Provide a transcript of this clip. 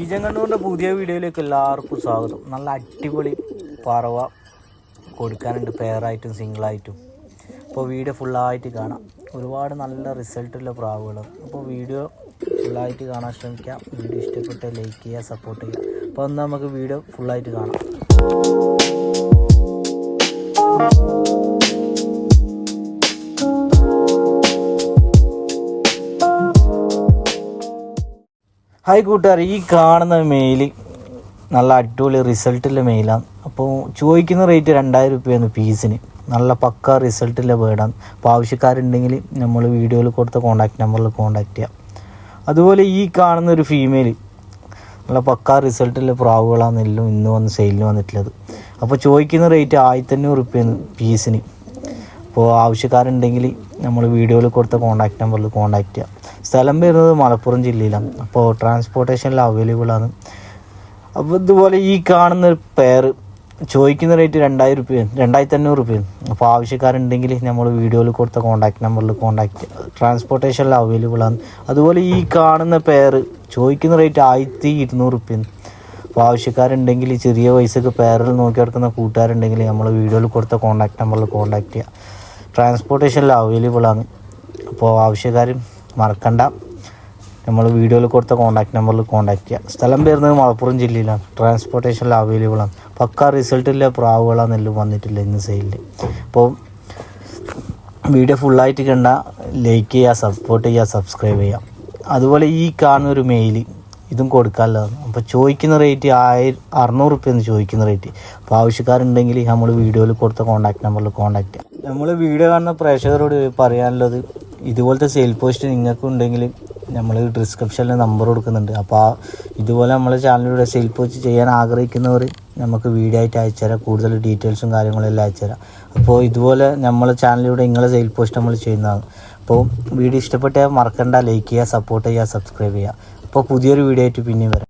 ഈജങ്കണ്ണൂരിന്റെ പുതിയ വീഡിയോയിലേക്ക് എല്ലാവർക്കും സ്വാഗതം. നല്ല അടിപൊളി പറവ കൊടുക്കാനുണ്ട്. പെയറായിട്ടും സിംഗിളായിട്ടും അപ്പോൾ വീഡിയോ ഫുള്ളായിട്ട് കാണാം. ഒരുപാട് നല്ല റിസൾട്ടുള്ള പ്രാവുകൾ അപ്പോൾ വീഡിയോ ഫുള്ളായിട്ട് കാണാൻ ശ്രമിക്കാം. വീഡിയോ ഇഷ്ടപ്പെട്ട ലൈക്ക് ചെയ്യുക സപ്പോർട്ട് ചെയ്യുക. അപ്പോൾ ഒന്ന് നമുക്ക് വീഡിയോ ഫുള്ളായിട്ട് കാണാം. ഹായ് കൂട്ടുകാർ ഈ കാണുന്ന മെയിൽ നല്ല അടിപൊളി റിസൾട്ടുള്ള മെയിലാണ് അപ്പോൾ ചോദിക്കുന്ന റേറ്റ് രണ്ടായിരം രൂപയാണ് പീസിന് നല്ല പക്ക റിസൾട്ടുള്ള വേർഡാണ് അപ്പോൾ ആവശ്യക്കാരുണ്ടെങ്കിൽ നമ്മൾ വീഡിയോയിൽ കൊടുത്ത കോൺടാക്ട് നമ്പറിൽ കോൺടാക്ട് ചെയ്യാം. അതുപോലെ ഈ കാണുന്ന ഒരു ഫീമെയിൽ നല്ല പക്ക റിസൾട്ടുള്ള എല്ലാം ഇന്ന് വന്ന് സെയിലിന് വന്നിട്ടുള്ളത്. അപ്പോൾ ചോദിക്കുന്ന റേറ്റ് ആയിരത്തഞ്ഞൂറ് രൂപയാണ് പീസിന് അപ്പോൾ ആവശ്യക്കാരുണ്ടെങ്കിൽ നമ്മൾ വീഡിയോയിൽ കൊടുത്ത കോൺടാക്ട് നമ്പറിൽ കോൺടാക്ട് ചെയ്യാം. സ്ഥലം വരുന്നത് മലപ്പുറം ജില്ലയിലാണ്. അപ്പോൾ ട്രാൻസ്പോർട്ടേഷനിൽ അവൈലബിൾ ആണ്. അപ്പോൾ ഇതുപോലെ ഈ കാണുന്ന പെയർ ചോദിക്കുന്ന റേറ്റ് രണ്ടായിരം രൂപ രണ്ടായിരത്തി അഞ്ഞൂറ് റുപ്യയാണ് അപ്പോൾ ആവശ്യക്കാരുണ്ടെങ്കിൽ നമ്മൾ വീഡിയോയിൽ കൊടുത്ത കോൺടാക്ട് നമ്പറിൽ കോൺടാക്ട് ചെയ്യാം ട്രാൻസ്പോർട്ടേഷനിൽ അവൈലബിൾ ആണ്. അതുപോലെ ഈ കാണുന്ന പെയർ ചോദിക്കുന്ന റേറ്റ് ആയിരത്തി ഇരുന്നൂറ് റുപ്യയാണ് അപ്പോൾ ആവശ്യക്കാരുണ്ടെങ്കിൽ ചെറിയ പൈസക്ക് പേരിൽ നോക്കി നടക്കുന്ന കൂട്ടുകാരുണ്ടെങ്കിൽ നമ്മൾ വീഡിയോയിൽ കൊടുത്ത കോൺടാക്ട് നമ്പറിൽ കോൺടാക്ട് ചെയ്യുക ട്രാൻസ്പോർട്ടേഷനിൽ അവൈലബിൾ ആണ്. അപ്പോൾ ആവശ്യക്കാരും മറക്കണ്ട. നമ്മൾ വീഡിയോയിൽ കൊടുത്ത കോൺടാക്ട് നമ്പറിൽ കോൺടാക്ട് ചെയ്യുക സ്ഥലം വരുന്നത് മലപ്പുറം ജില്ലയിലാണ്. ട്രാൻസ്പോർട്ടേഷനിൽ അവൈലബിൾ ആണ്. പക്ക റിസൾട്ടില്ല നെല്ല് വന്നിട്ടില്ല ഇന്ന് സെയിലിൽ അപ്പോൾ വീഡിയോ ഫുള്ളായിട്ട് കണ്ട ലൈക്ക് ചെയ്യുക സപ്പോർട്ട് ചെയ്യുക സബ്സ്ക്രൈബ് ചെയ്യുക അതുപോലെ ഈ കാണുന്ന ഒരു മെയിൽ ഇതും കൊടുക്കാനുള്ളതാണ് അപ്പോൾ ചോദിക്കുന്ന റേറ്റ് ആയിരം അറുന്നൂറ് റുപ്യ എന്ന് ചോദിക്കുന്ന റേറ്റ് അപ്പോൾ ആവശ്യക്കാരുണ്ടെങ്കിൽ നമ്മൾ വീഡിയോയിൽ കൊടുത്ത കോൺടാക്ട് നമ്പറിൽ കോൺടാക്ട് ചെയ്യാം. നമ്മൾ വീഡിയോ കാണുന്ന പ്രേക്ഷകരോട് പറയാനുള്ളത് ഇതുപോലത്തെ സെയിൽ പോസ്റ്റ് നിങ്ങൾക്കും ഉണ്ടെങ്കിൽ നമ്മൾ ഡിസ്ക്രിപ്ഷനിൽ നമ്പർ കൊടുക്കുന്നുണ്ട്. അപ്പോൾ ആ ഇതുപോലെ നമ്മളെ ചാനലിലൂടെ സെയിൽ പോസ്റ്റ് ചെയ്യാൻ ആഗ്രഹിക്കുന്നവർ നമുക്ക് വീഡിയോ ആയിട്ട് അയച്ചുതരാം കൂടുതൽ ഡീറ്റെയിൽസും കാര്യങ്ങളെല്ലാം അയച്ചുതരാം അപ്പോൾ ഇതുപോലെ നമ്മളെ ചാനലിലൂടെ നിങ്ങളെ സെയിൽ പോസ്റ്റ് നമ്മൾ ചെയ്യുന്നതാണ്. അപ്പോൾ വീഡിയോ ഇഷ്ടപ്പെട്ടാൽ മറക്കണ്ട. ലൈക്ക് ചെയ്യുക സപ്പോർട്ട് ചെയ്യുക സബ്സ്ക്രൈബ് ചെയ്യുക. അപ്പോൾ പുതിയൊരു വീഡിയോ ആയിട്ട് പിന്നെയും വരാം.